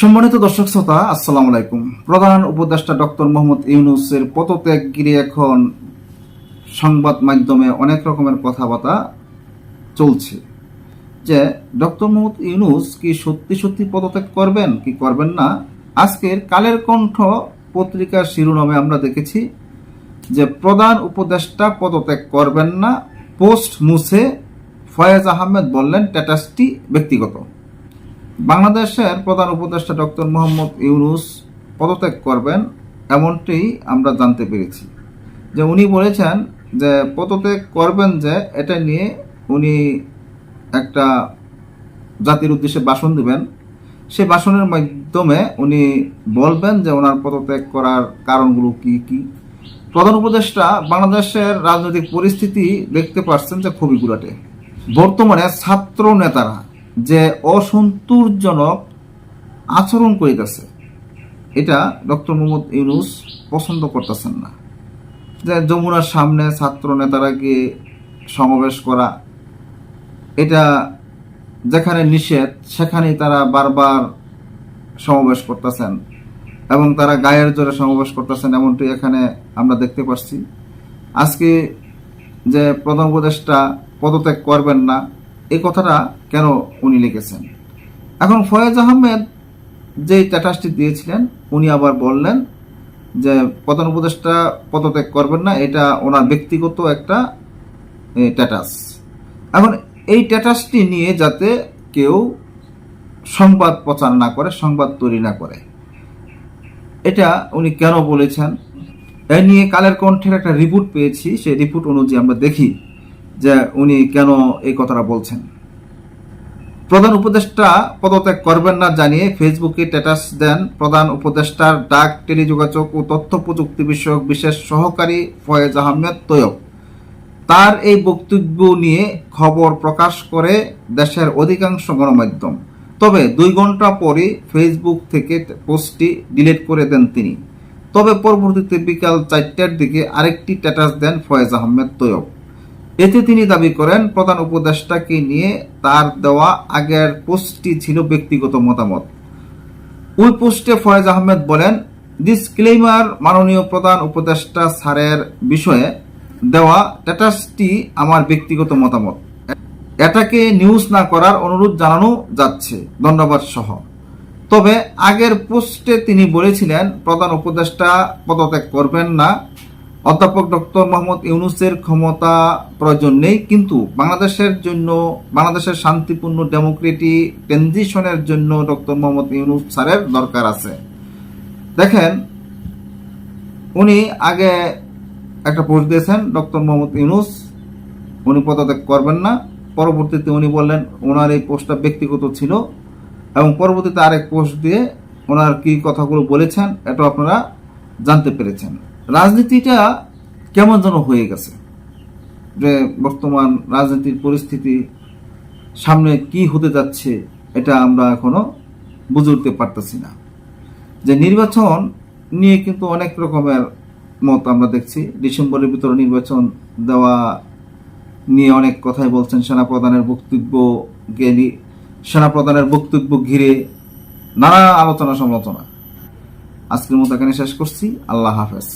সম্মানিত দর্শক শ্রোতা, আসসালামু আলাইকুম। প্রধান উপদেষ্টা ডক্টর মোহাম্মদ ইউনুসের পদত্যাগ ঘিরে এখন সংবাদ মাধ্যমে অনেক রকমের কথাবার্তা চলছে। যে ডক্টর মোহাম্মদ ইউনুস কি সত্যি সত্যি পদত্যাগ করবেন, কি করবেন না? আজকের কালের কণ্ঠ পত্রিকার শিরোনামে আমরা দেখেছি যে প্রধান উপদেষ্টা পদত্যাগ করবেন না, পোস্ট মুছে ফয়েজ আহমেদ বললেন স্ট্যাটাসটি ব্যক্তিগত। বাংলাদেশের প্রধান উপদেষ্টা ডক্টর মোহাম্মদ ইউনুস পদত্যাগ করবেন, এমনটি আমরা জানতে পেরেছি। যে উনি বলেছেন যে পদত্যাগ করবেন যে, এটা নিয়ে উনি একটা জাতির উদ্দেশ্যে ভাষণ দেবেন। সে ভাষণের মাধ্যমে উনি বলবেন যে ওনার পদত্যাগ করার কারণগুলো কি কি? প্রধান উপদেষ্টা, বাংলাদেশের রাজনৈতিক পরিস্থিতি দেখতে পাচ্ছেন যে খুবই গুলাটে বর্তমানে ছাত্র নেতারা যে অসন্তোষজনক আচরণ করিতেছে। এটা ডক্টর মোহাম্মদ ইউনুস পছন্দ করতেছেন না। যে যমুনার সামনে ছাত্র নেতারা গিয়ে সমাবেশ করা, এটা যেখানে নিষেধ, সেখানেই তারা বারবার সমাবেশ করতেছেন এবং তারা গায়ের জোরে সমাবেশ করতেছেন এমনটি এখানে আমরা দেখতে পাচ্ছি। আজকে যে প্রধান উপদেষ্টা পদত্যাগ করবেন না এই কথাটা কেন উনি লিখেছেন? এখন ফয়েজ আহমেদ যে স্ট্যাটাসটি দিয়েছিলেন, উনি আবার বললেন যে প্রধান উপদেষ্টা পদত্যাগ করবেন না, এটা ওনার ব্যক্তিগত একটা স্ট্যাটাস। এখন এই স্ট্যাটাসটি নিয়ে যাতে কেউ সংবাদ প্রচার না করে, সংবাদ তৈরি না করে, এটা উনি কেন বলেছেন? এ নিয়ে কালের কণ্ঠের একটা রিপোর্ট পেয়েছি, সেই রিপোর্ট অনুযায়ী আমরা দেখি। যে উনি কেন এই কথাটা বলছেন? প্রধান উপদেষ্টা পদত্যাগ করবেন না জানিয়ে ফেসবুকে স্ট্যাটাস দেন প্রধান উপদেষ্টার ডাক, টেলিযোগাযোগ ও তথ্য প্রযুক্তি বিষয়ক বিশেষ সহকারী ফয়েজ আহমেদ তৈয়ব। তার এই বক্তব্য নিয়ে খবর প্রকাশ করে দেশের অধিকাংশ গণমাধ্যম। তবে দুই ঘণ্টা পরে ফেসবুক থেকে পোস্টটি ডিলিট করে দেন তিনি। তবে পরবর্তীতে বিকাল চারটার দিকে আরেকটি স্ট্যাটাস দেন ফয়েজ আহমেদ তৈয়ব। এতে তিনি দাবি করেন, প্রধান উপদেষ্টাকে নিয়ে তার দেওয়া আগের পোস্টটি ছিল ব্যক্তিগত মতামত। ওই পোস্টে ফয়েজ আহমেদ বলেন, ডিসক্লেইমার মাননীয় প্রধান উপদেষ্টা স্যারের বিষয়ে দেওয়া স্ট্যাটাসটি আমার ব্যক্তিগত মতামত। এটাকে নিউজ না করার অনুরোধ জানানো যাচ্ছে। ধন্যবাদ সহ। তবে আগের পোস্টে তিনি বলেছিলেন, প্রধান উপদেষ্টা পদত্যাগ করবেন না। অধ্যাপক ডক্টর মোহাম্মদ ইউনুসের ক্ষমতা প্রয়োজন নেই, কিন্তু বাংলাদেশের জন্য, বাংলাদেশের শান্তিপূর্ণ ডেমোক্রেটিক ট্রানজিশনের জন্য ডক্টর মোহাম্মদ ইউনুস স্যারের দরকার আছে। দেখেন, উনি আগে একটা পোস্ট দিয়েছেন, ডক্টর মোহাম্মদ ইউনুস, উনি পদত্যাগ করবেন না। পরবর্তীতে উনি বললেন, ওনার এই পোস্টটা ব্যক্তিগত ছিল। এবং পরবর্তীতে আরেক পোস্ট দিয়ে ওনার কি কথাগুলো বলেছেন এটা আপনারা জানতে পেরেছেন। রাজনীতিটা কেমন যেন হয়ে গেছে? যে বর্তমান রাজনীতির পরিস্থিতি, সামনে কি হতে যাচ্ছে, এটা আমরা এখনও বুঝে উঠতে পারতেছি না। যে নির্বাচন নিয়ে কিন্তু অনেক রকমের মত আমরা দেখছি। ডিসেম্বরের ভিতরে নির্বাচন দেওয়া নিয়ে অনেক কথাই বলছেন। সেনাপ্রধানের বক্তব্য গেলি, সেনাপ্রধানের বক্তব্য ঘিরে নানা আলোচনা সমালোচনা আজকের মতো এখানে শেষ করছি। আল্লাহ হাফেজ।